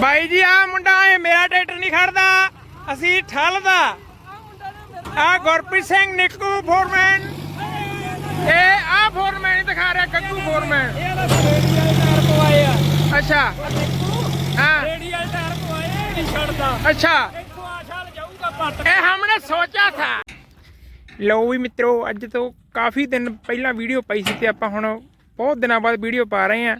ਬਾਈ ਜੀ ਆ ਮੁੰਡਾ ਇਹ ਮੇਰਾ ਟਰੈਕਟਰ ਨਹੀਂ ਖੜਦਾ। ਅਸੀਂ ਠੱਲ ਦਾ। ਆ ਗੁਰਪ੍ਰੀਤ ਸਿੰਘ ਨਿੱਕੂ ਫੋਰਮੈਨ। ਇਹ ਆ ਫੋਰਮੈਨ ਹੀ ਦਿਖਾ ਰਿਹਾ ਕੱਕੂ ਫੋਰਮੈਨ। ਇਹ ਵਾਲਾ ਰੇਡੀਅਲ ਟਾਇਰ ਪਵਾਏ ਆ। ਅੱਛਾ। ਹਾਂ। ਰੇਡੀਅਲ ਟਾਇਰ ਪਵਾਏ ਇਹ ਨਹੀਂ ਛੱਡਦਾ। ਅੱਛਾ। ਇੱਥੋਂ ਆ ਸਾਲ ਜਾਊਗਾ ਪੱਟ ਇਹ ਹਮਨੇ ਸੋਚਿਆ ਥਾ। ਲਓ ਵੀ ਮਿੱਤਰੋ ਅੱਜ ਤੋਂ ਕਾਫੀ ਦਿਨ ਪਹਿਲਾਂ ਵੀਡੀਓ ਪਈ ਸੀ ਤੇ ਆਪਾਂ ਹੁਣ ਬਹੁਤ ਦਿਨਾਂ ਬਾਅਦ ਵੀਡੀਓ ਪਾ ਰਹੇ ਆ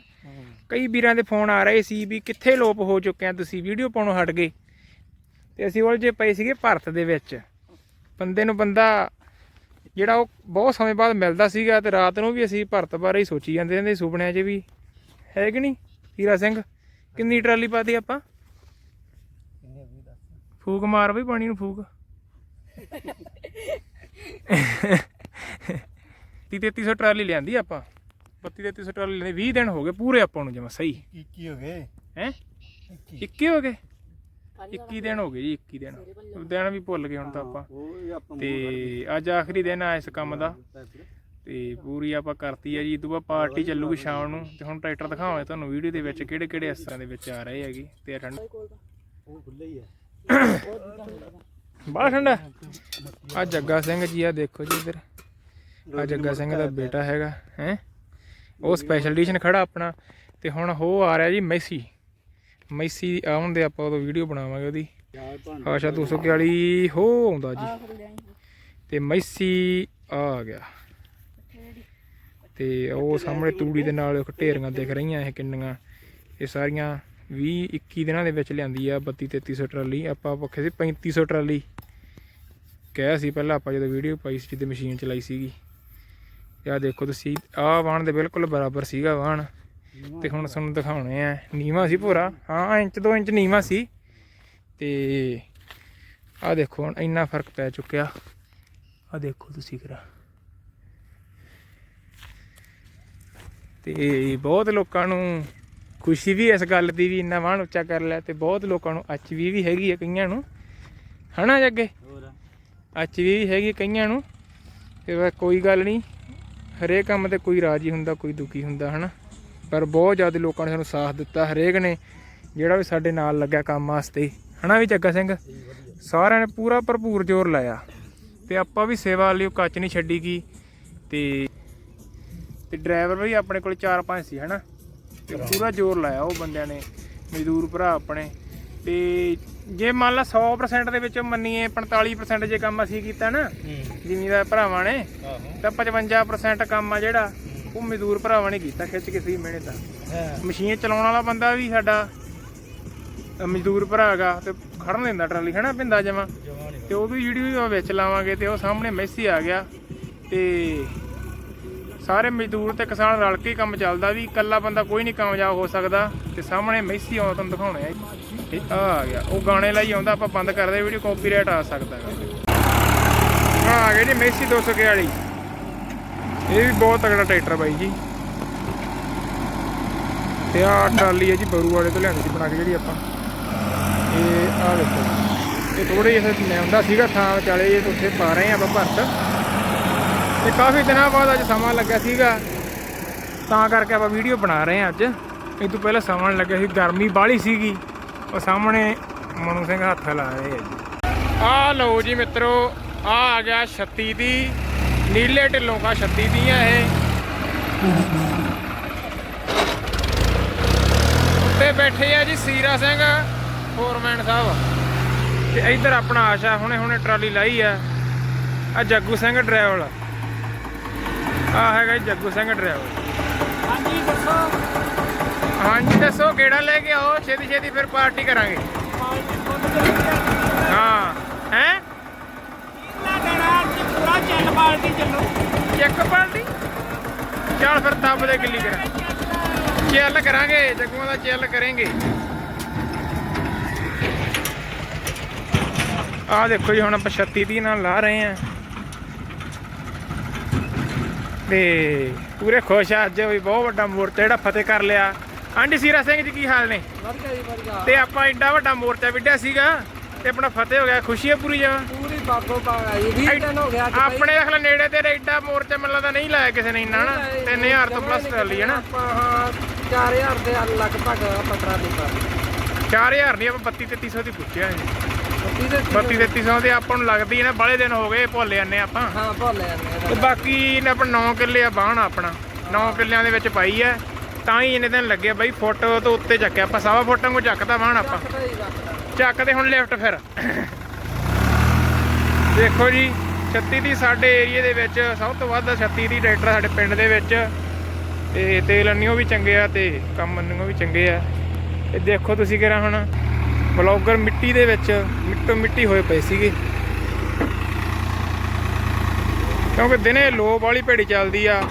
ਕਈ ਵੀਰਾਂ ਦੇ ਫੋਨ ਆ ਰਹੇ ਸੀ ਵੀ ਕਿੱਥੇ ਲੋਪ ਹੋ ਚੁੱਕੇ ਆ ਤੁਸੀਂ, ਵੀਡੀਓ ਪਾਉਣੋਂ ਹਟ ਗਏ। ਤੇ ਅਸੀਂ ਉਲਝੇ ਪਏ ਸੀਗੇ ਭਾਰਤ ਦੇ ਵਿੱਚ। ਬੰਦੇ ਨੂੰ ਬੰਦਾ ਜਿਹੜਾ ਉਹ ਬਹੁਤ ਸਮੇਂ ਬਾਅਦ ਮਿਲਦਾ ਸੀਗਾ ਤੇ ਰਾਤ ਨੂੰ ਵੀ ਅਸੀਂ ਭਾਰਤ ਬਾਰੇ ਹੀ ਸੋਚੀ ਜਾਂਦੇ ਰਹਿੰਦੇ ਸੁਪਨਿਆਂ 'ਚ ਵੀ। ਹੈ ਕਿ ਨਹੀਂ, ਹੀਰਾ ਸਿੰਘ? ਕਿੰਨੀ ਟਰਾਲੀ ਪਾਤੀ ਆਪਾਂ? ਫੂਕ ਮਾਰ ਬਈ ਪਾਣੀ ਨੂੰ ਫੂਕ। ਤੀ 3300 ਟਰਾਲੀ ਲਿਆਂਦੀ ਆਪਾਂ। 32 3300 ਟਰਾਲੀ ਲਿਆਂਦੀ 20 ਦਿਨ ਹੋ ਗਏ ਪੂਰੇ ਆਪਾਂ ਨੂੰ ਜਮਾ ਸਹੀ। ਕੀ ਕੀ ਹੋ ਗਏ? ਹੈ? 21 ਹੋ ਗਏ? 21 ਦਿਨ ਹੋ ਗਏ ਜੀ 21 ਦਿਨ। ਦਿਨ ਵੀ ਭੁੱਲ ਗਏ ਹੁਣ ਤਾਂ ਆਪਾਂ। ਤੇ ਅੱਜ ਆਖਰੀ ਦਿਨ ਆ ਇਸ ਕੰਮ ਦਾ। ਤੇ ਪੂਰੀ ਆਪਾਂ ਕਰਤੀ ਹੈ ਜੀ ਇਦੋਂ ਬਾਅਦ ਪਾਰਟੀ ਚੱਲੂਗੀ ਸ਼ਾਮ ਨੂੰ। ਤੇ ਹੁਣ ਟਰੈਕਟਰ ਦਿਖਾਵਾਂਗੇ ਤੁਹਾਨੂੰ ਵੀਡੀਓ ਦੇ ਵਿੱਚ ਕਿਹੜੇ ਕਿਹੜੇ ਇਸ ਤਰ੍ਹਾਂ ਦੇ ਵਿੱਚ ਆ ਰਹੇ ਹੈਗੇ। ਤੇ ਠੰਡ। ਉਹ ਖੁੱਲੇ ਹੀ ਆ। ਬਾਹਲਾ ਠੰਡਾ। ਆ ਜੱਗਾ ਸਿੰਘ ਜੀ ਆ ਦੇਖੋ ਜੀ ਇਧਰ। ਆ ਜੱਗਾ ਸਿੰਘ ਦਾ ਬੇਟਾ ਹੈਗਾ ਹੈ? ਉਹ ਸਪੈਸ਼ਲ ਐਡੀਸ਼ਨ ਖੜਾ ਆਪਣਾ, ਤੇ ਹੁਣ ਹੋ ਆ ਰਿਹਾ ਜੀ ਮੈਸੀ। ਮੈਸੀ ਆਉਣ ਦੇ ਆਪਾਂ ਉਦੋਂ ਵੀਡੀਓ ਬਣਾਵਾਂਗੇ ਉਹਦੀ। ਯਾਰ ਭਾਂ ਆਸ਼ਾ 241 ਹੋ ਆਉਂਦਾ ਜੀ। ਤੇ ਮੈਸੀ ਆ ਗਿਆ। ਤੇ ਉਹ ਸਾਹਮਣੇ ਤੂੜੀ ਦੇ ਨਾਲ ਇੱਕ ਢੇਰੀਆਂ ਦਿਖ ਰਹੀਆਂ ਇਹ ਕਿੰਨੀਆਂ। ਇਹ ਸਾਰੀਆਂ 20 21 ਦਿਨਾਂ ਦੇ ਵਿੱਚ ਲਿਆਂਦੀ ਆ 32 3300 ਟਰਾਲੀ। ਆਪਾਂ ਪੱਖੇ ਸੀ 3500 ਟਰਾਲੀ। ਕਿਹਾ ਸੀ ਪਹਿਲਾਂ ਆਪਾਂ ਜਦੋਂ ਵੀਡੀਓ ਪਾਈ ਸੀ, ਜਿੱਦੇ ਮਸ਼ੀਨ ਚਲਾਈ ਸੀਗੀ। ਤੇ ਆ ਦੇਖੋ ਤੁਸੀਂ ਆਹ ਵਾਹਣ ਦੇ ਬਿਲਕੁਲ ਬਰਾਬਰ ਸੀਗਾ ਵਾਹਣ। ਤੇ ਹੁਣ ਤੁਹਾਨੂੰ ਦਿਖਾਉਣੇ ਆ ਨੀਵਾ ਸੀ ਪੂਰਾ ਹਾਂ ਇੰਚ 2 ਇੰਚ ਨੀਵਾ ਸੀ। ਤੇ ਆ ਦੇਖੋ ਹੁਣ ਇੰਨਾ ਫ਼ਰਕ ਪੈ ਚੁੱਕਿਆ। ਆ ਦੇਖੋ ਤੁਸੀਂ ਕਰਾ ਤੇ ਬਹੁਤ ਲੋਕਾਂ ਨੂੰ ਖੁਸ਼ੀ ਵੀ ਇਸ ਗੱਲ ਦੀ ਵੀ ਇੰਨਾ ਵਾਹਣ ਉੱਚਾ ਕਰ ਲਿਆ ਤੇ ਬਹੁਤ ਲੋਕਾਂ ਨੂੰ ਅੱਚ ਵੀ ਵੀ ਹੈਗੀ ਆ ਕਈਆਂ ਨੂੰ। ਹਨਾ ਜੱਗੇ ਹੋਰ। ਅੱਚ ਵੀ ਹੈਗੀ ਆ ਕਈਆਂ ਨੂੰ। ਤੇ ਕੋਈ ਗੱਲ ਨਹੀਂ ਹਰੇਕ ਕੰਮ ਤੇ ਕੋਈ ਰਾਜੀ ਹੁੰਦਾ, ਕੋਈ ਦੁਖੀ ਹੁੰਦਾ, ਹਨਾ? ਪਰ ਬਹੁਤ ਜ਼ਿਆਦਾ ਲੋਕਾਂ ਨੇ ਸਾਨੂੰ ਸਾਥ ਦਿੱਤਾ, ਹਰੇਕ ਨੇ ਜਿਹੜਾ ਵੀ ਸਾਡੇ ਨਾਲ ਲੱਗਿਆ ਕੰਮ ਵਾਸਤੇ, ਹਨਾ ਵੀ ਚੱਗਾ ਸਿੰਘ? ਸਾਰਿਆਂ ਨੇ ਪੂਰਾ ਭਰਪੂਰ ਜ਼ੋਰ ਲਾਇਆ। ਤੇ ਆਪਾਂ ਵੀ ਸੇਵਾ ਲਈ ਕੱਚ ਨਹੀਂ ਛੱਡੀ ਗਈ ਤੇ ਤੇ ਡਰਾਈਵਰ ਵੀ ਆਪਣੇ ਕੋਲ 4-5 ਸੀ, ਹਨਾ? ਤੇ ਪੂਰਾ ਜ਼ੋਰ ਲਾਇਆ ਉਹ ਬੰਦਿਆਂ ਨੇ, ਮਜ਼ਦੂਰ ਭਰਾ ਆਪਣੇ। ਤੇ ਜੇ ਮੰਨ ਲਾ 100% ਦੇ ਵਿੱਚੋਂ ਮੰਨੀਏ 45% ਜੇ ਕੰਮ ਅਸੀਂ ਕੀਤਾ ਨਾ ਜ਼ਿਮੀਦਾਰ ਭਰਾਵਾਂ ਨੇ ਤਾਂ 55% ਕੰਮ ਆ ਜਿਹੜਾ ਉਹ ਮਜ਼ਦੂਰ ਭਰਾਵਾਂ ਨੇ ਕੀਤਾ ਖਿੱਚ ਕੇ ਸਹੀ ਮਿਹਨਤ ਹੈ। ਮਸ਼ੀਨ ਚਲਾਉਣ ਵਾਲਾ ਬੰਦਾ ਵੀ ਸਾਡਾ ਮਜ਼ਦੂਰ ਭਰਾ ਹੈਗਾ ਤੇ ਖੜਨ ਦਿੰਦਾ ਟਰਾਲੀ ਹਨਾ ਪਿੰਦਾ ਜਮਾ? ਤੇ ਉਹ ਵੀ ਵੀਡੀਓ ਵਿੱਚ ਲਾਵਾਂਗੇ ਤੇ ਉਹ ਸਾਹਮਣੇ ਮੈਸੀ ਆ ਗਿਆ ਤੇ ਸਾਰੇ ਮਜ਼ਦੂਰ ਤੇ ਕਿਸਾਨ ਰਲ ਕੇ ਹੀ ਕੰਮ ਚੱਲਦਾ ਵੀ ਇਕੱਲਾ ਬੰਦਾ ਕੋਈ ਨਹੀਂ ਕਾਮਯਾਬ ਹੋ ਸਕਦਾ ਤੇ ਸਾਹਮਣੇ ਮੈਸੀ ਆਉਂ ਤੁਹਾਨੂੰ ਦਿਖਾਉਣੇ ਆ। ਜੀ। ਤੇ ਆ ਆ ਗਿਆ। ਉਹ ਗਾਣੇ ਲਈ ਆਉਂਦਾ, ਆਪਾਂ ਬੰਦ ਕਰਦੇ ਵੀਡੀਓ ਕਾਪੀਰਾਈਟ ਆ ਸਕਦਾ ਹੈਗਾ ਆ ਗਿਆ ਜੀ ਮੈਸੀ 241 ਇਹ ਵੀ ਬਹੁਤ ਤਗੜਾ ਟਰੈਕਟਰ ਬਾਈ ਜੀ। ਤੇ ਆ ਟਰਾਲੀ ਹੈ ਜੀ ਬਰੂ ਵਾਲੇ ਤੋਂ ਲਿਆਂਦੀ ਸੀ ਬਣਾ ਕੇ ਜਿਹੜੀ ਆਪਾਂ। ਇਹ ਆ ਦੇਖੋ ਇਹ ਥੋੜੇ ਜਿਹਾ ਲਿਆਉਂਦਾ ਸੀਗਾ ਥਾਂ ਵਿਚਾਲੇ, ਇਹ ਉੱਥੇ ਪਾ ਰਹੇ ਆ ਆਪਾਂ ਭਰਤ। ਤੇ ਕਾਫੀ ਦਿਨਾਂ ਬਾਅਦ ਅੱਜ ਸਮਾਂ ਲੱਗਿਆ ਸੀਗਾ। ਤਾਂ ਕਰਕੇ ਆਪਾਂ ਵੀਡੀਓ ਬਣਾ ਰਹੇ ਆ ਅੱਜ। ਇਹ ਤੋਂ ਪਹਿਲਾਂ ਸਮਾਂ ਨੀ ਲੱਗਿਆ ਸੀ, ਗਰਮੀ ਬਾਹਲੀ ਸੀਗੀ। ਉਹ ਸਾਹਮਣੇ ਮਨੂ ਸਿੰਘ ਹੱਥ ਲਾ ਰਹੇ ਆ ਜੀ। ਆ ਲਓ ਜੀ ਮਿੱਤਰੋ ਆ ਆ ਗਿਆ 36 ਦੀ ਨੀਲੇ ਢਿੱਲੋਂ ਕਾ 36 ਦੀਆਂ ਇਹ। ਉੱਤੇ ਬੈਠੇ ਆ ਜੀ ਸੀਰਾ ਸਿੰਘ ਫੋਰਮੈਨ ਸਾਹਿਬ। ਤੇ ਇੱਧਰ ਆਪਣਾ ਆਸ਼ਾ ਹੁਣੇ ਹੁਣੇ ਟਰਾਲੀ ਲਾਈ ਆ। ਆ ਜੱਗੂ ਸਿੰਘ ਡਰਾਈਵਰ। ਆ ਹੈਗਾ ਜੀ ਜੱਗੂ ਸਿੰਘ ਡਰਾਈਵਰ। ਹਾਂਜੀ ਦੱਸੋ। ਹਾਂਜੀ, ਦੱਸੋ, ਕਿਹੜਾ ਲੈ ਕੇ ਆਓ? ਛੇਤੀ ਛੇਤੀ ਫਿਰ ਪਾਰਟੀ ਕਰਾਂਗੇ। ਹਾਂ, ਹੈ? ਚੱਲ ਪਾਲਟੀ ਚੱਲੋ ਚੈੱਕ ਪਾਰਟੀ? ਚੱਲ ਫਿਰ ਤੱਬ ਦੇ ਕਿੱਲੀ ਕਰਾਂ। ਚੱਲ ਕਰਾਂਗੇ, ਜੱਗੂਆਂ ਦਾ ਚੱਲ ਕਰਾਂਗੇ। ਆ ਦੇਖੋ ਜੀ, ਹੁਣ ਆਪਾਂ 36 ਦੀ ਨਾਲ ਲਾ ਰਹੇ ਆ ਤੇ ਪੂਰੇ ਖੁਸ਼ ਆ, ਅੱਜ ਵੀ ਬਹੁਤ ਵੱਡਾ ਮੋਰਚਾ ਜਿਹੜਾ ਫਤਿਹ ਕਰ ਲਿਆ। ਆਂਟੀ ਸੀਰਾ ਸਿੰਘ ਜੀ ਕੀ ਹਾਲ ਨੇ? ਵਧੀਆ ਜੀ ਵਧੀਆ ਤੇ ਆਪਾਂ ਐਡਾ ਵੱਡਾ ਮੋਰਚਾ ਵਿੱਢਿਆ ਸੀਗਾ ਤੇ ਆਪਣਾ ਫਤਿਹ ਹੋ ਗਿਆ ਖੁਸ਼ੀ ਹੈ ਪੂਰੀ ਜਮਾ? ਪੂਰੀ ਬਾਗੋ ਬਾਗ ਆਈ 20 ਦਿਨ ਹੋ ਗਿਆ। ਆਪਣੇ ਅਖਲਾ ਨੇੜੇ ਤੇ ਐਡਾ ਮੋਰਚਾ ਮੈਨੂੰ ਲੱਗਦਾ ਨਹੀਂ ਲਾਇਆ ਕਿਸੇ ਨੇ ਇੰਨਾ ਨਾ। 3000 ਤੋਂ ਪਲੱਸ ਕਰ ਲਈ ਹੈ ਨਾ। ਆਪਾਂ ਹਾਂ 4000 ਦੇ ਲਗਭਗ ਪਟਰਾ ਦਿੱਤਾ 4000 ਨਹੀਂ ਆਪਾਂ 32 3300 ਦੀ ਪੁੱਛਿਆ ਜੀ ਬੱਤੀ ਦੇ। 32 3300 ਦੇ ਆਪਾਂ ਨੂੰ ਲੱਗਦੀ ਹੈ ਨਾ ਬਾਲੇ ਦਿਨ ਹੋ ਗਏ ਭੁੱਲ ਜਾਂਦੇ ਆਪਾਂ। ਹਾਂ ਭੁੱਲ ਜਾਂਦੇ ਤੇ ਬਾਕੀ ਨੇ ਆਪਣਾ 9 ਕਿੱਲੇ ਆ ਬਾਹਣ ਆਪਣਾ। 9 ਕਿੱਲਿਆਂ ਦੇ ਵਿੱਚ ਪਾਈ ਐ ਤਾਂ ਹੀ ਇੰਨੇ ਦਿਨ ਲੱਗੇ ਆ ਬਾਈ, ਫੁੱਟ ਤੋਂ ਉੱਤੇ ਚੱਕਿਆ ਆਪਾਂ, ਸਵਾ ਫੁੱਟਾਂ ਕੋ ਚੱਕਦਾ ਬਾਹਣ ਆਪਾਂ। ਚੱਕਦੇ ਹੁਣ ਲਿਫਟ ਫਿਰ। ਦੇਖੋ ਜੀ 36 ਦੀ ਸਾਡੇ ਏਰੀਏ ਦੇ ਵਿੱਚ, ਸਭ ਤੋਂ ਵੱਧ 36 ਦੀ ਟਰੈਕਟਰ ਸਾਡੇ ਪਿੰਡ ਦੇ ਵਿੱਚ। ਤੇ ਤੇਲ ਅੰਨਿਓ ਵੀ ਚੰਗੇ ਆ ਤੇ ਕੰਮ ਅੰਨਿਓ ਵੀ ਚੰਗੇ ਆ। ਤੇ ਦੇਖੋ ਤੁਸੀਂ ਕਿਹੜਾ ਹੁਣ ਬਲੌਗਰ ਮਿੱਟੀ ਦੇ ਵਿੱਚ, ਮਿੱਟੋ ਮਿੱਟੀ ਹੋਏ ਪਏ ਸੀਗੇ। ਕਿਉਂਕਿ ਦਿਨੇ ਲੋ ਵਾਲੀ ਭੇੜੀ ਚੱਲਦੀ ਆ।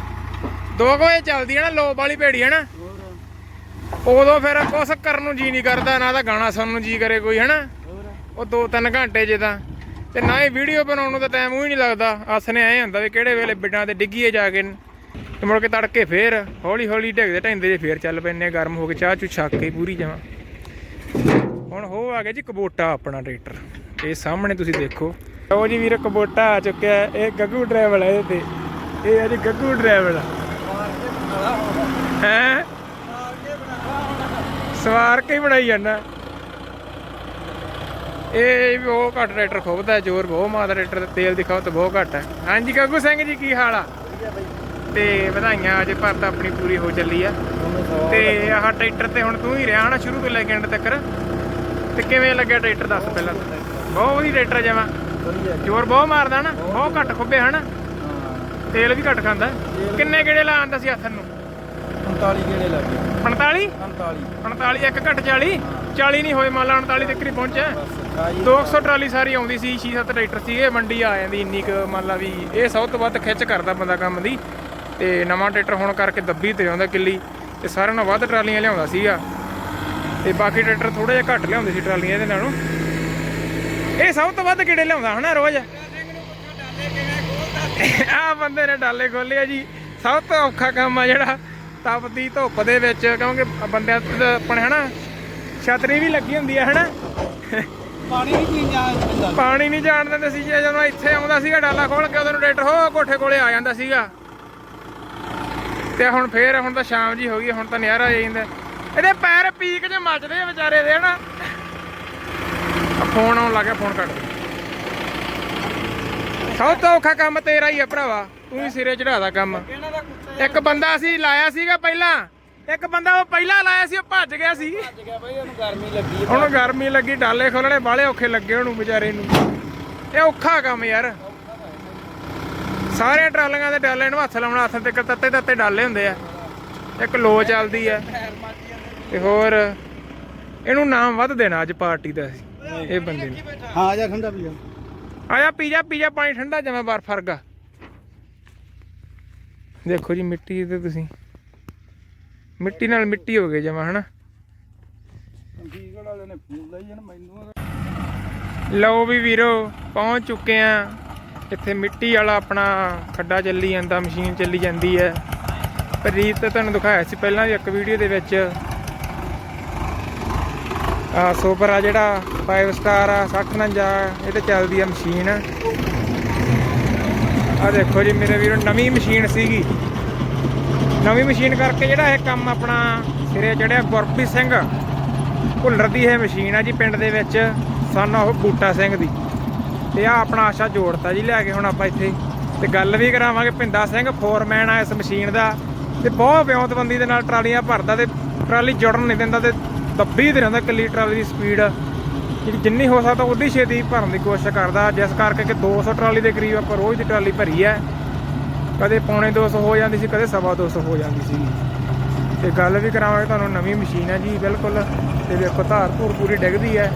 2 ਵਜੇ ਚੱਲਦੀ ਆ ਨਾ ਲੋ ਵਾਲੀ ਭੇੜੀ ਹੈ ਨਾ। ਉਦੋਂ ਫਿਰ ਕੁਛ ਕਰਨ ਨੂੰ ਜੀ ਨਹੀਂ ਕਰਦਾ, ਨਾ ਤਾਂ ਗਾਣਾ ਸੁਣਨ ਨੂੰ ਜੀ ਕਰੇ ਕੋਈ, ਹਨਾ? ਉਹ 2-3 ਘੰਟੇ ਜੇ ਤਾਂ। ਤੇ ਨਾ ਹੀ ਵੀਡੀਓ ਬਣਾਉਣ ਨੂੰ ਤਾਂ ਟਾਈਮ ਹੀ ਨਹੀਂ ਲੱਗਦਾ। ਆਸਨੇ ਐ ਹੁੰਦਾ ਵੀ ਕਿਹੜੇ ਵੇਲੇ ਬਿੱਡਾਂ ਤੇ ਡਿੱਗੀਏ ਜਾ ਕੇ। ਤੇ ਮੁੜ ਕੇ ਤੜਕੇ ਫੇਰ ਹੌਲੀ ਹੌਲੀ ਢਿੱਗਦੇ ਢੈਂਦੇ ਜੇ ਫੇਰ ਚੱਲ ਪੈਨੇ ਗਰਮ ਹੋ ਕੇ ਚਾਹ ਚੂ ਛੱਕ ਕੇ ਪੂਰੀ ਜਮਾ। ਹੁਣ ਹੋ ਆ ਗਿਆ ਜੀ ਕਬੋਟਾ ਆਪਣਾ ਟਰੈਕਟਰ ਇਹ ਸਾਹਮਣੇ ਤੁਸੀਂ ਦੇਖੋ। ਲਓ ਜੀ ਵੀਰ, ਕਬੋਟਾ ਆ ਚੁੱਕਿਆ। ਇਹ ਗੱਗੂ ਡਰਾਈਵਰ ਹੈ ਇਹਦੇ ਤੇ। ਇਹ ਹੈ ਜੀ ਗੱਗੂ ਡਰਾਈਵਰ ਹੈ ਸਵਾਰ ਕੇ ਬਣਾਈ ਜਾਂਦਾ। ਇਹ ਵੀ ਉਹ ਘੱਟ ਟਰੈਕਟਰ ਖੋਬਦਾ ਜ਼ੋਰ ਬਹੁਤ ਮਾਰਦਾ ਟਰੈਕਟਰ ਤੇ ਤੇਲ ਦੀ ਖਪਤ ਬਹੁਤ ਘੱਟ ਹੈ। ਹਾਂਜੀ ਗੱਗੂ ਸਿੰਘ ਜੀ ਕੀ ਹਾਲ ਆ? ਤੇ ਵਧਾਈਆਂ ਅੱਜ ਭਰਤ ਆਪਣੀ ਪੂਰੀ ਹੋ ਚੱਲੀ ਆ। ਤੇ ਆਹ ਟਰੈਕਟਰ ਤੇ ਹੁਣ ਤੂੰ ਹੀ ਰਿਹਾ ਨਾ ਸ਼ੁਰੂ ਤੋਂ ਲੈ ਕੇ ਐਂਡ ਤੱਕ। ਤੇ ਕਿਵੇਂ ਲੱਗਿਆ ਟਰੈਕਟਰ ਦੱਸ ਪਹਿਲਾਂ? ਬਹੁਤ ਵਧੀਆ ਟਰੈਕਟਰ ਜਮਾ। ਜ਼ੋਰ ਬਹੁਤ ਮਾਰਦਾ ਨਾ ਬਹੁਤ ਘੱਟ ਖੁੱਬੇ ਹਨਾ। ਤੇਲ ਵੀ ਘੱਟ ਖਾਂਦਾ। ਕਿੰਨੇ ਗੇੜੇ ਲਾਉਂਦਾ ਸੀ ਹੱਥ ਨੂੰ? 45 ਗੇੜੇ ਲੱਗੇ 45 45 45 ਇੱਕ ਘੱਟ 40 40 ਨਹੀਂ ਹੋਏ ਮੰਨ ਲਾ 39 ਤੱਕ ਹੀ ਪਹੁੰਚਿਆ। ਬਸ ਖਾਈ 200 ਟਰਾਲੀ ਸਾਰੀ ਆਉਂਦੀ ਸੀ 6-7 ਟਰੈਕਟਰ ਸੀ ਇਹ ਮੰਡੀ ਆ ਜਾਂਦੀ ਇੰਨੀ ਕੁ ਮੰਨ ਲਾ ਵੀ ਇਹ ਸਭ ਤੋਂ ਵੱਧ ਖਿੱਚ ਕਰਦਾ ਬੰਦਾ ਕੰਮ ਦੀ। ਤੇ ਨਵਾਂ ਟਰੈਕਟਰ ਹੋਣ ਕਰਕੇ ਦੱਬੀ ਤੇ ਆਉਂਦਾ ਕਿੱਲੀ ਤੇ ਸਾਰਿਆਂ ਨਾਲੋਂ ਵੱਧ ਟਰਾਲੀਆਂ ਲਿਆਉਂਦਾ ਸੀਗਾ। ਤੇ ਬਾਕੀ ਟਰੈਕਟਰ ਥੋੜਾ ਜਿਹਾ ਘੱਟ ਲਿਆਉਂਦੇ ਸੀ ਟਰਾਲੀਆਂ ਇਹਦੇ ਨਾਲੋਂ। ਇਹ ਸਭ ਤੋਂ ਵੱਧ ਕਿਹੜੇ ਲਿਆਉਂਦਾ ਹਨਾ ਰੋਜ਼? ਆ ਬੰਦੇ ਨੇ ਡਾਲੇ ਖੋਲਿਆ ਜੀ। ਸਭ ਤੋਂ ਔਖਾ ਕੰਮ ਆ ਜਿਹੜਾ ਤਪਦੀ ਧੁੱਪ ਦੇ ਵਿੱਚ ਕਿਉਂਕਿ ਬੰਦਿਆਂ ਆਪਣੇ ਹਨਾ ਛਤਰੀ ਵੀ ਲੱਗੀ ਹੁੰਦੀ ਆ ਹਨਾ। ਪਾਣੀ ਨਹੀਂ ਪੀਣ ਜਾ ਪੈਂਦਾ ਪਾਣੀ ਨਹੀਂ ਜਾਣ ਦਿੰਦੇ ਸੀ ਜਦੋਂ ਇੱਥੇ ਆਉਂਦਾ ਸੀਗਾ ਡਾਲਾ ਖੋਲ ਕੇ ਉਦੋਂ ਨੂੰ ਟਰੈਕਟਰ ਹੋ ਕੋਠੇ ਕੋਲੇ ਆ ਜਾਂਦਾ ਸੀਗਾ। ਤੇ ਹੁਣ ਫੇਰ ਹੁਣ ਤਾਂ ਸ਼ਾਮ ਜੀ ਹੋ ਗਈ ਹੁਣ ਤਾਂ ਨਜ਼ਾਰਾ ਆ ਜਾਂਦਾ। ਇਹਦੇ ਪੈਰ ਪੀਕ ਜੇ ਮੱਚਦੇ ਵਿਚਾਰੇ ਦੇ ਹਨਾ। ਫੋਨ ਆਉਣ ਲੱਗਾ ਫੋਨ ਕੱਟ। ਸਭ ਤੋਂ ਔਖਾ ਕੰਮ ਤੇਰਾ ਹੀ ਆ ਭਰਾਵਾ, ਤੂੰ ਹੀ ਸਿਰੇ ਚੜਾਦਾ ਕੰਮ। ਇੱਕ ਬੰਦਾ ਸੀ ਲਾਇਆ ਸੀਗਾ ਪਹਿਲਾਂ, ਇੱਕ ਬੰਦਾ ਉਹ ਪਹਿਲਾਂ ਲਾਇਆ ਸੀ, ਉਹ ਭੱਜ ਗਿਆ ਸੀ। ਭੱਜ ਗਿਆ ਬਈ ਉਹਨੂੰ ਗਰਮੀ ਲੱਗੀ ਉਹਨੂੰ ਗਰਮੀ ਲੱਗੀ ਡਾਲੇ ਖੋਲਣੇ ਬਾਲੇ ਔਖੇ ਲੱਗੇ ਉਹਨੂੰ ਵਿਚਾਰੇ ਨੂੰ। ਇਹ ਔਖਾ ਕੰਮ ਯਾਰ। ਸਾਰੇ ਟਰਾਲੀਆਂ ਦੇ ਡਾਲੇ ਨੂੰ ਹੱਥ ਲਾਉਣਾ ਹੱਥ ਤੇ ਤੱਤੇ ਤੱਤੇ ਡਾਲੇ ਹੁੰਦੇ ਆ। ਇੱਕ ਲੋ ਚੱਲਦੀ ਆ। ਤੇ ਹੋਰ, ਇਹਨੂੰ ਨਾਮ ਵੱਧ ਦੇਣਾ ਅੱਜ ਪਾਰਟੀ ਦਾ ਇਹ ਬੰਦੇ ਨੂੰ। ਹਾਂ, ਜਾ ਠੰਡਾ ਪੀ ਜਾ। ਆਇਆ ਪੀਜਾ ਪੀਜਾ ਪਾਣੀ ਠੰਡਾ ਜਮਾ ਬਰਫ਼ ਵਰਗਾ। ਦੇਖੋ ਜੀ, ਮਿੱਟੀ ਤੇ ਤੁਸੀਂ। ਮਿੱਟੀ ਨਾਲ ਮਿੱਟੀ ਹੋ ਗਏ ਜਮਾ, ਹਨਾ? ਚੰਡੀਗੜ੍ਹ ਲਓ ਵੀ ਵੀਰੋ, ਪਹੁੰਚ ਚੁੱਕੇ ਆ। ਇੱਥੇ ਮਿੱਟੀ ਵਾਲਾ ਆਪਣਾ ਖੱਡਾ ਚੱਲੀ ਜਾਂਦਾ, ਮਸ਼ੀਨ ਚੱਲੀ ਜਾਂਦੀ ਹੈ। ਪ੍ਰੀਤ ਤੇ ਤੁਹਾਨੂੰ ਦਿਖਾਇਆ ਸੀ ਪਹਿਲਾਂ ਵੀ ਇੱਕ ਵੀਡੀਓ ਦੇ ਵਿੱਚ। ਆ ਸੁਪਰ ਆ ਜਿਹੜਾ 5 ਸਟਾਰ ਆ 659 ਇਹ ਤੇ ਚੱਲਦੀ ਆ ਮਸ਼ੀਨ। ਆ ਦੇਖੋ ਜੀ ਮੇਰੇ ਵੀਰੋ, ਨਵੀਂ ਮਸ਼ੀਨ ਸੀਗੀ। ਨਵੀਂ ਮਸ਼ੀਨ ਕਰਕੇ ਜਿਹੜਾ ਇਹ ਕੰਮ ਆਪਣਾ ਸਿਰੇ ਚੜਿਆ, ਗੁਰਪ੍ਰੀਤ ਸਿੰਘ ਭੁੱਲਰ ਦੀ ਇਹ ਮਸ਼ੀਨ ਆ ਜੀ ਪਿੰਡ ਦੇ ਵਿੱਚ ਸਨ ਉਹ ਬੂਟਾ ਸਿੰਘ ਦੀ। ਤੇ ਆ ਆਪਣਾ ਆਸ਼ਾ ਜੋੜਤਾ ਜੀ, ਲੈ ਕੇ ਹੁਣ ਆਪਾਂ ਇੱਥੇ। ਤੇ ਗੱਲ ਵੀ ਕਰਾਵਾਂਗੇ, ਭਿੰਦਾ ਸਿੰਘ ਫੋਰਮੈਨ ਆ ਇਸ ਮਸ਼ੀਨ ਦਾ। ਤੇ ਬਹੁਤ ਵਿਉਂਤਬੰਦੀ ਦੇ ਨਾਲ ਟਰਾਲੀਆਂ ਭਰਦਾ ਤੇ ਟਰਾਲੀ ਜੁੜਨ ਨਹੀਂ ਦਿੰਦਾ ਤੇ ਦੱਬੀ ਤੇ ਰਹਿੰਦਾ ਕੱਲੀ ਟਰਾਲੀ ਦੀ ਸਪੀਡ ਜਿਹੜੀ ਜਿੰਨੀ ਹੋ ਸਕਦਾ ਉਡੀ ਛੇਤੀ ਭਰਨ ਦੀ ਕੋਸ਼ਿਸ਼ ਕਰਦਾ। ਜਿਸ ਕਰਕੇ ਕਿ 200 ਟਰਾਲੀ ਦੇ ਕਰੀਬ ਆਪਾਂ ਰੋਜ਼ ਦੀ ਟਰਾਲੀ ਭਰੀ ਹੈ। ਕਦੇ ਪੌਣੇ 200 ਹੋ ਜਾਂਦੀ ਸੀ, ਕਦੇ ਸਵਾ 200 ਹੋ ਜਾਂਦੀ ਸੀ। ਤੇ ਗੱਲ ਵੀ ਕਰਾਵਾਂਗੇ ਤੁਹਾਨੂੰ, ਨਵੀਂ ਮਸ਼ੀਨ ਹੈ ਜੀ, ਬਿਲਕੁਲ। ਤੇ ਦੇਖੋ ਧਾਰ ਧੂਰ ਪੂਰੀ ਡਿੱਗਦੀ ਹੈ।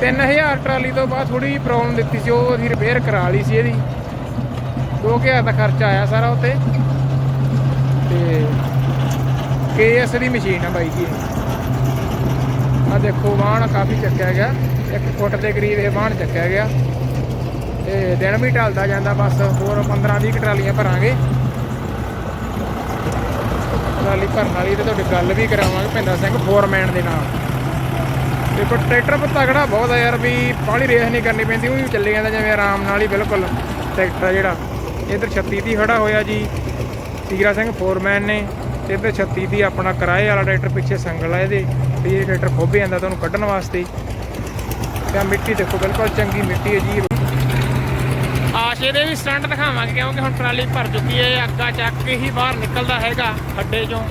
3000 ਟਰਾਲੀ ਤੋਂ ਬਾਅਦ ਥੋੜੀ ਪ੍ਰੋਬਲਮ ਦਿੱਤੀ ਸੀ, ਉਹ ਅਸੀਂ ਰਿਪੇਅਰ ਕਰਾ ਲਈ ਸੀ ਇਹਦੀ। 2000 ਦਾ ਖਰਚਾ ਆਇਆ ਸਾਰਾ ਉੱਤੇ। ਤੇ ਕੇਐਸ ਦੀ ਮਸ਼ੀਨ ਆ ਬਾਈ ਜੀ ਆ ਦੇਖੋ, ਵਾਹਣ ਕਾਫੀ ਚੱਕਿਆ ਗਿਆ। ਇੱਕ ਫੁੱਟ ਦੇ ਕਰੀਬ ਇਹ ਵਾਹਣ ਚੱਕਿਆ ਗਿਆ। ਤੇ ਦਿਨ ਵੀ ਢਲਦਾ ਜਾਂਦਾ, ਬਸ ਹੋਰ 15 20 ਟਰਾਲੀਆਂ ਭਰਾਂਗੇ। ਟਰਾਲੀ ਭਰਨ ਵਾਲੀ ਤੇ ਤੁਹਾਡੀ ਗੱਲ ਵੀ ਕਰਾਵਾਂਗੇ ਭਿੰਦਾ ਸਿੰਘ ਫੋਰਮੈਨ ਦੇ ਨਾਲ। ਦੇਖੋ, ਟਰੈਕਟਰ ਪਰ ਤਗੜਾ ਬਹੁਤ ਆ ਯਾਰ, ਵੀ ਬਾਹਲੀ ਰੇਸ ਨਹੀਂ ਕਰਨੀ ਪੈਂਦੀ, ਉਹ ਵੀ ਚੱਲੇ ਜਾਂਦਾ ਜਿਵੇਂ ਆਰਾਮ ਨਾਲ ਹੀ ਬਿਲਕੁਲ ਟਰੈਕਟਰ ਆ ਜਿਹੜਾ। ਇਧਰ 36 ਦੀ ਖੜਾ ਹੋਇਆ ਜੀ, ਤੀਰਾ ਸਿੰਘ ਫੋਰਮੈਨ ਨੇ, ਤੇ ਇਧਰ 36 ਦੀ ਆਪਣਾ ਕਿਰਾਏ ਵਾਲਾ ਟਰੈਕਟਰ ਪਿੱਛੇ ਸੰਗਲ ਆ ਇਹਦੇ। ਮਿੱਟੀ ਇਹ ਟਰੈਕਟਰ ਖੋਬੇ ਜਾਂਦਾ ਤੁਹਾਨੂੰ ਕੱਢਣ ਵਾਸਤੇ। ਤੇ ਮਿੱਟੀ ਦੇਖੋ ਬਿਲਕੁਲ ਚੰਗੀ ਮਿੱਟੀ ਹੈ ਜੀ। ਆਸ਼ੇ ਦੇ ਵੀ ਸਟੰਟ ਦਿਖਾਵਾਂਗੇ ਕਿਉਂਕਿ ਹੁਣ ਟਰਾਲੀ ਭਰ ਚੁੱਕੀ ਹੈ ਅੱਗਾ ਚੱਕ ਕੇ ਹੀ ਬਾਹਰ ਨਿਕਲਦਾ ਹੈਗਾ ਖੱਡੇ ਚੋਂ।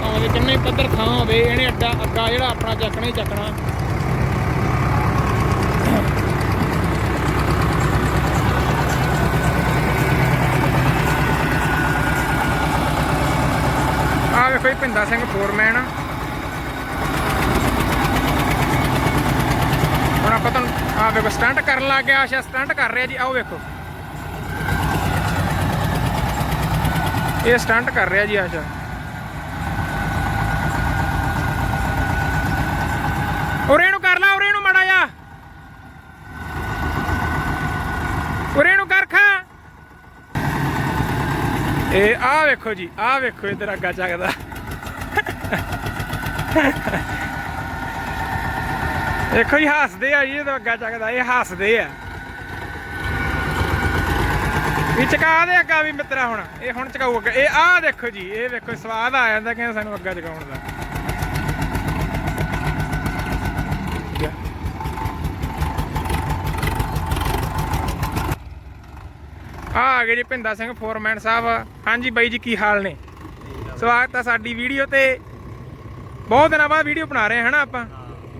ਭਾਵੇਂ ਕਿੰਨੇ ਪੱਧਰ ਥਾਂ ਹੋਵੇ ਇਹਨੇ ਅੱਡਾ ਅੱਗਾ ਜਿਹੜਾ ਆਪਣਾ ਚੱਕਣਾ ਹੀ ਚੱਕਣਾ। ਆ ਵੇਖੋ ਜੀ ਭਿੰਦਾ ਸਿੰਘ ਫੋਰਮੈਨ ਹੁਣ ਆਪਾਂ ਤੁਹਾਨੂੰ ਆ ਵੇਖੋ ਸਟੰਟ ਕਰਨ ਲੱਗ ਗਿਆ, ਆਸ਼ਾ ਸਟੰਟ ਕਰ ਰਿਹਾ ਜੀ, ਆਓ ਵੇਖੋ। ਇਹ ਸਟੰਟ ਕਰ ਰਿਹਾ ਜੀ, ਆਸ਼ਾ। ਉਰੇ ਨੂੰ ਕਰ ਲਾ, ਉਰੇ ਨੂੰ ਮੜਾ ਜਾ ਉਰੇ ਨੂੰ ਕਰ ਖਾ। ਇਹ ਆ ਵੇਖੋ ਜੀ ਆ ਵੇਖੋ, ਇਧਰ ਅੱਗਾ ਚੱਕਦਾ। ਦੇਖੋ ਜੀ, ਹੱਸਦੇ ਆ ਜੀ ਜਦੋਂ ਅੱਗਾ ਚੱਕਦਾ, ਇਹ ਹੱਸਦੇ ਆ। ਵੀ ਚਕਾ ਦੇ ਅੱਗਾ ਵੀ ਮਿੱਤਰਾ ਹੁਣ, ਇਹ ਹੁਣ ਚਕਾਊ ਅੱਗਾ, ਇਹ ਆ ਦੇਖੋ ਜੀ, ਇਹ ਵੇਖੋ, ਸਵਾਦ ਆ ਜਾਂਦਾ ਕਿ ਸਾਨੂੰ ਅੱਗਾ ਚਕਾਉਣ ਦਾ। ਆ। ਆ ਗਏ ਜੀ ਭਿੰਦਾ ਸਿੰਘ, ਫੋਰਮੈਨ ਸਾਹਿਬ। ਹਾਂਜੀ ਬਾਈ ਜੀ, ਕੀ ਹਾਲ ਨੇ? ਸਵਾਗਤ ਆ ਸਾਡੀ ਵੀਡੀਓ ਤੇ। ਬਹੁਤ ਦਿਨਾਂ ਬਾਅਦ ਵੀਡੀਓ ਬਣਾ ਰਹੇ ਹਾਂ ਹਨਾ ਆਪਾਂ?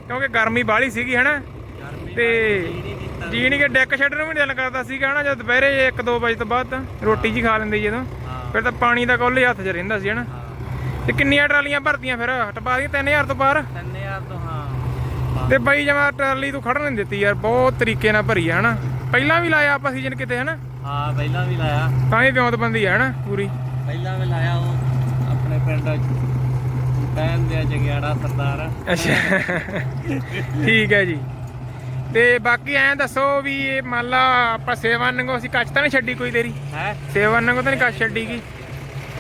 ਕਿਉਂਕਿ ਗਰਮੀ ਬਾਹਲੀ ਸੀਗੀ ਹਨਾ ਤੇ ਜੀ ਨਹੀਂ ਕਿ ਡੈਕ ਛੱਡਣ ਨੂੰ ਵੀ ਦਿਲ ਕਰਦਾ ਸੀਗਾ ਹਨਾ ਜਦ ਦੁਪਹਿਰੇ 1-2 ਵਜੇ ਤੋਂ ਬਾਅਦ ਤਾਂ ਰੋਟੀ ਜੀ ਖਾ ਲੈਂਦੇ ਜਦੋਂ। ਫਿਰ ਤਾਂ ਪਾਣੀ ਦਾ ਕੋਲੇ ਹੱਥ 'ਚ ਰਹਿੰਦਾ ਸੀ ਹਨਾ ਤੇ ਕਿੰਨੀਆਂ ਟਰਾਲੀਆਂ ਭਰਤੀਆਂ ਫਿਰ? ਟਪਾ ਦੀਆਂ 3000 ਤੋਂ ਬਾਹਰ? 3000 ਤੋਂ ਹਾਂ। ਤੇ ਬਾਈ ਜਮਾ ਟਰਾਲੀ ਤੂੰ ਖੜਨ ਨਹੀਂ ਦਿੱਤੀ ਯਾਰ ਬਹੁਤ ਤਰੀਕੇ ਨਾਲ ਭਰੀ ਆ ਹਨਾ ਪਹਿਲਾਂ ਵੀ ਲਾਇਆ ਆਪਾਂ ਸੀਜ਼ਨ ਕਿਤੇ ਹਨਾ ਹਾਂ ਪਹਿਲਾਂ ਵੀ ਲਾਇਆ। ਤਾਂ ਹੀ ਵਿਉਂਤਬੰਦੀ ਆ ਹਨਾ ਪੂਰੀ। ਪਹਿਲਾਂ ਵੀ ਲਾਇਆ ਉਹ ਆਪਣੇ ਪਿੰਡ ਟੈਨ ਦੇ ਜਗਿਆੜਾ ਸਰਦਾਰ। ਅੱਛਾ। ਠੀਕ ਹੈ ਜੀ। ਤੇ ਬਾਕੀ ਐਂ ਦੱਸੋ ਵੀ ਇਹ ਮੰਨ ਲਾ ਆਪਾਂ ਸੇਵਾ ਨੰਗੋ ਅਸੀਂ ਕੱਚ ਤਾਂ ਨਹੀਂ ਛੱਡੀ ਕੋਈ ਤੇਰੀ? ਹੈ? ਸੇਵਾ ਨੰਗੋ ਤਾਂ ਨਹੀਂ ਕੱਚ ਛੱਡੀ ਗਈ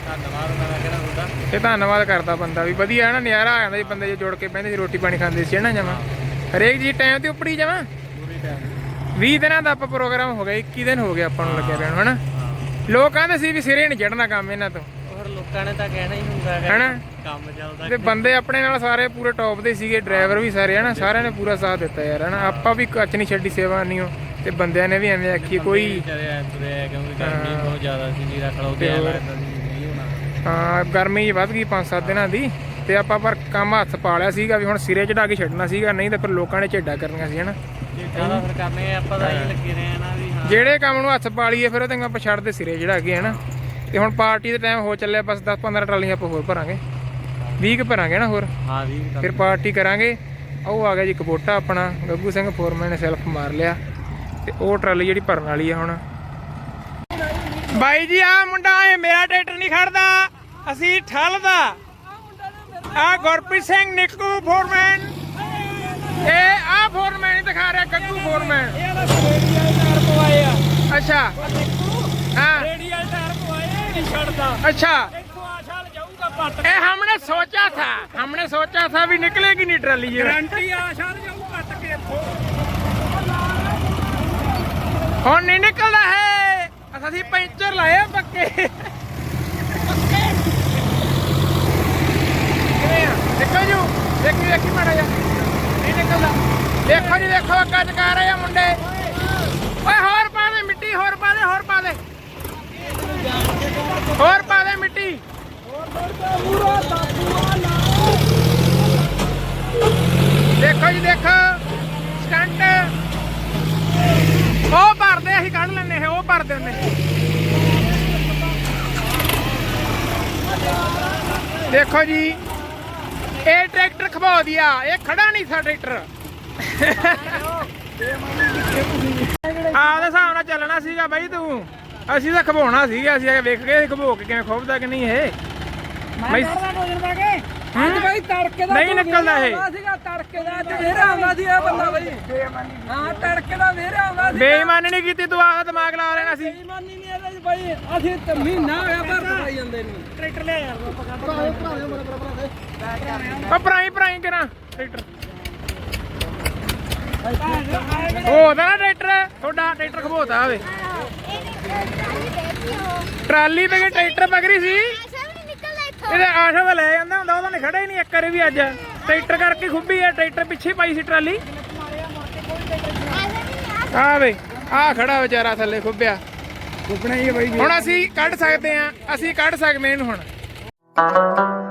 ਧੰਨਵਾਦ ਮੈਂ ਕਿਹੜਾ ਹੁੰਦਾ। ਤੇ ਧੰਨਵਾਦ ਕਰਦਾ ਬੰਦਾ ਵੀ। ਵਧੀਆ ਹੈ ਨਾ ਨਿਆਰਾ ਆ ਜਾਂਦਾ ਜੀ ਬੰਦੇ ਜੇ ਜੁੜ ਕੇ ਬਹਿੰਦੇ ਸੀ ਰੋਟੀ ਪਾਣੀ ਖਾਂਦੇ ਸੀ ਨਾ ਜਮਾ। ਹਰੇਕ ਜੀ ਟਾਈਮ ਤੇ ਉੱਪੜੀ ਜਮਾ। ਪੂਰੀ ਟਾਈਮ 20 ਦਿਨਾਂ ਦਾ ਆਪਾਂ ਪ੍ਰੋਗਰਾਮ ਹੋ ਗਿਆ 21 ਦਿਨ ਹੋ ਗਏ ਆਪਾਂ ਨੂੰ ਲੱਗਿਆ ਰਹਿਣ ਹਨਾ ਲੋਕ ਕਹਿੰਦੇ ਸੀ ਵੀ ਸਿਰੇ ਨਹੀਂ ਚੜਨਾ ਕੰਮ ਇਹਨਾਂ ਤੋਂ। ਹੋਰ ਲੋਕਾਂ ਨੇ ਤਾਂ ਕਹਿਣਾ ਹੀ ਹੁੰਦਾ ਹੈਗਾ ਹਨਾ? ਕੰਮ ਚੱਲਦਾ ਤੇ ਬੰਦੇ ਆਪਣੇ ਨਾਲ ਸਾਰੇ ਪੂਰੇ ਟੌਪ ਦੇ ਸੀਗੇ ਡਰਾਈਵਰ ਵੀ ਸਾਰੇ ਹਨਾ? ਸਾਰਿਆਂ ਨੇ ਪੂਰਾ ਸਾਥ ਦਿੱਤਾ ਯਾਰ ਹਨਾ? ਆਪਾਂ ਵੀ ਕੱਚ ਨਹੀਂ ਛੱਡੀ ਸੇਵਾ ਨਹੀਂ ਉਹ ਤੇ ਬੰਦਿਆਂ ਨੇ ਵੀ ਐਵੇਂ ਆਖੀ ਕੋਈ ਚਲੇ ਤੁਰੇ ਕਿਉਂਕਿ ਗਰਮੀ ਬਹੁਤ ਜ਼ਿਆਦਾ ਸੀ ਜੀ ਰੱਖ ਲਓ ਤੇ ਐਂ ਲੱਗਦਾ ਸੀ ਨਹੀਂ ਹੋਣਾ। ਹਾਂ ਗਰਮੀ ਵੱਧ ਗਈ 5-7 ਦਿਨਾਂ ਦੀ ਤੇ ਆਪਾਂ ਪਰ ਕੰਮ ਹੱਥ ਪਾ ਲਿਆ ਸੀਗਾ ਵੀ ਹੁਣ ਸਿਰੇ ਚੜਾ ਕੇ ਛੱਡਣਾ ਸੀਗਾ ਨਹੀਂ ਤਾਂ ਫਿਰ ਲੋਕਾਂ ਨੇ ਝੇਡਾ ਕਰਨੀਆਂ ਸੀ ਹਨਾ? ਜ਼ਿਆਦਾ ਫਿਰ ਕਰਨੇ ਆ, ਆਪਾਂ ਤਾਂ ਹੀ। ਲੱਗੇ ਰਹੇ ਆ ਨਾ ਵੀ ਹਾਂ। ਜਿਹੜੇ ਕੰਮ ਨੂੰ ਹੱਥ ਪਾ ਲਈਏ ਫਿਰ ਉਹ ਤਾਂ ਆਪਾਂ ਛੱਡਦੇ ਸਿਰੇ ਚੜਾ ਕੇ ਹਨਾ? ਤੇ ਹੁਣ ਪਾਰਟੀ ਦੇ ਟਾਈਮ ਹੋ ਚੱਲਿਆ ਬਸ 10-15 ਟਰਾਲੀਆਂ ਆਪਾਂ ਹੋਰ ਭਰਾਂਗੇ। 20 ਕੁ ਭਰਾਂਗੇ ਨਾ ਹੋਰ। ਹਾਂ ਵੀ ਫਿਰ ਪਾਰਟੀ ਕਰਾਂਗੇ। ਉਹ ਆ ਗਿਆ ਜੀ ਕਬੋਟਾ ਆਪਣਾ। ਗੱਗੂ ਸਿੰਘ ਫੋਰਮੈਨ ਨੇ ਸੈਲਫ ਮਾਰ ਲਿਆ। ਤੇ ਉਹ ਟਰਾਲੀ ਜਿਹੜੀ ਭਰਨ ਵਾਲੀ ਆ ਹੁਣ। ਬਾਈ ਜੀ ਆ ਮੁੰਡਾ ਇਹ ਮੇਰਾ ਟਰੈਕਟਰ ਨਹੀਂ ਖੜਦਾ। ਅਸੀਂ ਠੱਲਦਾ। ਆ ਗੁਰਪ੍ਰੀਤ ਸਿੰਘ ਨਿੱਕੂ ਫੋਰਮੈਨ। ਇਹ ਆ ਫੋਰਮੈਨ ਹੀ ਦਿਖਾ ਰਿਹਾ ਗੱਗੂ ਫੋਰਮੈਨ। ਇਹ ਪਵਾਏ ਆ। ਅੱਛਾ ਹਾਂ ਰੇਡੀਅਲ ਟਾਇਰ ਪਵਾਏ ਇਹ ਨਹੀਂ ਛੱਡਦਾ अच्छा ਇੱਥੋਂ ਆਸ਼ਾਲ ਜਾਊਗਾ ਪੱਟ ये हमने सोचा था हमने सोचा था भी निकलेगी नहीं ट्राली ये ਗਰੰਟੀ ਆਸ਼ਾਲ ਜਾਊ ਪੱਟ ਕੇ ਇੱਥੋਂ ਹੁਣ ਨਹੀਂ ਨਿਕਲਦਾ ਹੈ ਅਸੀਂ ਪੈਂਚਰ ਲਾਏ ਆ ਪੱਕੇ ਕਿਵੇਂ ਆ ਦੇਖੋ ਜੂ ਦੇਖੀ ਦੇਖੀ ਮਾੜਾ ਜਾ ਨਹੀਂ ਨਿਕਲਦਾ ਦੇਖੋ ਜੀ ਦੇਖੋ ਅੱਗਾ ਚਕਾ ਰਹੇ ਆ ਮੁੰਡੇ ਓਏ ਹੋਰ ਪਾ ਦੇ ਮਿੱਟੀ ਹੋਰ ਦੇਖੋ ਜੀ। ਇਹ ਟਰੈਕਟਰ ਖਵਾ ਦਿਆ। ਇਹ ਖੜਾ ਨਹੀਂ ਸਾ ਟਰੈਕਟਰ। ਆਹ ਦੇ ਹਿਸਾਬ ਨਾਲ ਚੱਲਣਾ ਸੀਗਾ ਬਾਈ ਤੂੰ। ਅਸੀਂ ਤਾਂ ਖਵਾਉਣਾ ਸੀਗਾ, ਅਸੀਂ ਆ ਕੇ ਵੇਖ ਗਏ ਖਵੋ ਕੇ ਕਿਵੇਂ ਖੋਬਦਾ ਕਿ ਨਹੀਂ ਇਹ। ਬਾਈ ਅੱਜ ਬਾਈ ਤੜਕੇ ਦਾ ਨਹੀਂ ਨਿਕਲਦਾ ਇਹ। ਸੀਗਾ ਤੜਕੇ ਦਾ ਅੱਜ ਵੇਰਾ ਆਉਂਦਾ ਸੀ ਇਹ ਬੰਦਾ ਬਾਈ। ਹਾਂ ਤੜਕੇ ਦਾ ਵੇਰਾ ਆਉਂਦਾ ਸੀ ਬੇਈਮਾਨੀ ਨਹੀਂ ਕੀਤੀ ਤੂੰ ਆਹ ਦਿਮਾਗ ਲਾ ਲੈਣਾ ਸੀ। ਬੇਈਮਾਨੀ ਨਹੀਂ ਇਹਦੇ ਚ ਬਾਈ ਅਸੀਂ ਤੇ ਮਹੀਨਾ ਹੋਇਆ ਭਰਤ ਪਾਈ ਜਾਂਦੇ ਨੂੰ। ਟਰੈਕਟਰ ਲੈ ਯਾਰ ਕਰਾਂ ਟਰੈਕਟਰ। ਉਹ ਨਾ ਟਰੈਕਟਰ ਤੁਹਾਡਾ ਟਰੈਕਟਰ ਖਬੋਤਾ ਆਵੇ ਟਰਾਲੀ ਤੇ ਟਰੈਕਟਰ ਪਕੜੀ ਸੀ? ਇਹਦੇ ਆਸ਼ਾ ਦਾ ਲੈ ਜਾਂਦਾ ਹੁੰਦਾ ਉਹਦਾ ਨਹੀਂ ਖੜਾ ਹੀ ਨਹੀਂ ਇੱਕ ਵਾਰੀ ਵੀ ਅੱਜ। ਟਰੈਕਟਰ ਕਰਕੇ ਖੁੱਬੀ ਆ ਟਰੈਕਟਰ ਪਿੱਛੇ ਪਾਈ ਸੀ ਟਰਾਲੀ। ਆ ਵੇ ਆ ਖੜਾ ਵਿਚਾਰਾ ਥੱਲੇ ਖੁੱਬਿਆ ਕੁੱਪਣਾ ਹੀ ਹੈ ਬਾਈ ਹੁਣ ਅਸੀਂ ਕੱਢ ਸਕਦੇ ਆ ਅਸੀਂ ਕੱਢ ਸਕਦੇ ਇਹਨੂੰ ਹੁਣ।